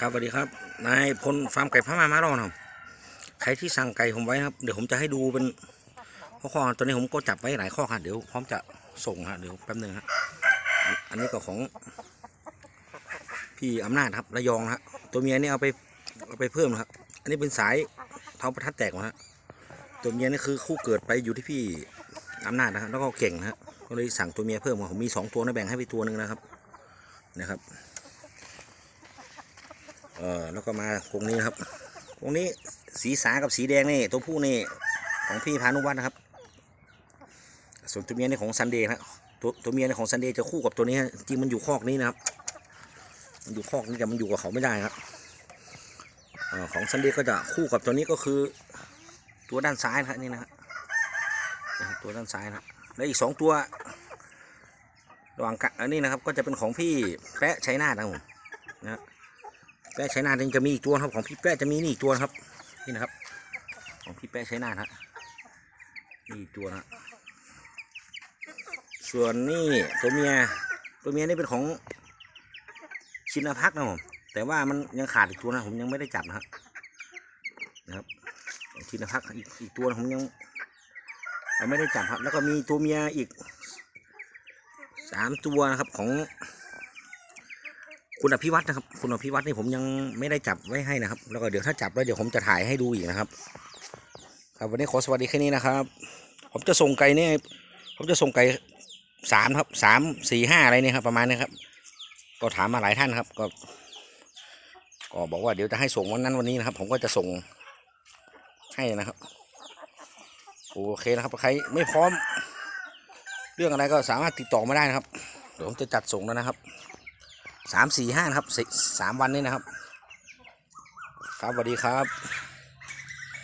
ครับสวัสดีครับ นายพลฟาร์มไก่พม่ามาแล้วครับใครที่สั่งไก่ผมไว้ครับเดี๋ยวผมจะให้ดูเป็นข้อๆตอนนี้ผมก็จับไว้หลายข้อครับเดี๋ยวพร้อมจะส่งฮะเดี๋ยวแป๊บหนึงฮะอันอันนี้ก็ของ พี่อำนาจครับระยองฮะตัวเมียนี่เอาไปเอาไปเพิ่มครับ อันนี้เป็นสายเท้าประทัดแตกนะฮะตัวเมียนี่คือคู่เกิดไปอยู่ที่พี่อำนาจนะฮะแล้วก็เก่งนะฮะก็เลยสั่งตัวเมียเพิ่มมาผมมีสองตัวนะแบ่งให้ไปตัวหนึ่งนะครับนะครับ ออแล้วก็มากรงนี้ครับกรงนี้สีสากับสีแดงนี่ตัวผู้นี่ของพี่พานุวัฒน์นะครับ ส่วนตัวเมียนี่ของซันเดย์นะตัวตัวเมียนี่ของซันเดย์จะคู่กับตัวนี้จริงมันอยู่คอกนี้นะครับ มันอยู่คอกนี้แต่มันอยู่กับเขาไม่ได้ครับออของซันเดย์ก็จะคู่กับตัวนี้ก็คือ ตัวด้านซ้ายนะครับนี่นะฮะตัวด้านซ้ายนะแล้วอีกสองตัวระหว่างกะอันนี้นะครับก็จะเป็นของพี่แปะใชัยนานะครับผมนะฮะ แป้ใช้นานถึงจะมีอีกตัวครับของพี่แป้จะมีนี่อีกตัวครับ นี่นะครับ ของพี่แป้ใช้นานฮะนี่ตัวนะส่วนนี่ตัวเมียตัวเมียนี่เป็นของชินพักนะผมแต่ว่ามันยังขาดอีกตัวนะผมยังไม่ได้จับนะฮะนะครับชินพักอีกอีกตัวนะผมยังยังไม่ได้จับครับ แล้วก็มีตัวเมียอีกสามตัวนะครับของ คุณอภิวัตนะครับ คุณอภิวัตนี่ผมยังไม่ได้จับไว้ให้นะครับ แล้วก็เดี๋ยวถ้าจับแล้วเดี๋ยวผมจะถ่ายให้ดูอีกนะครับ ครับวันนี้ขอสวัสดีแค่นี้นะครับ ผมจะส่งไก่เนี่ยผมจะส่งไก่สามครับสามสี่ห้าอะไรเนี่ยครับประมาณนี้ครับ ก็ถามมาหลายท่านครับ ก็ ก็บอกว่าเดี๋ยวจะให้ส่งวันนั้นวันนี้นะครับ ผมก็จะส่งให้นะครับโอเคนะครับใครไม่พร้อม เรื่องอะไรก็สามารถติดต่อมาได้นะครับเดี๋ยวผมจะจัดส่งแล้วนะครับ สามสี่ห้านะครับสิสามวันนี้นะครับ ครับสวัสดีครับ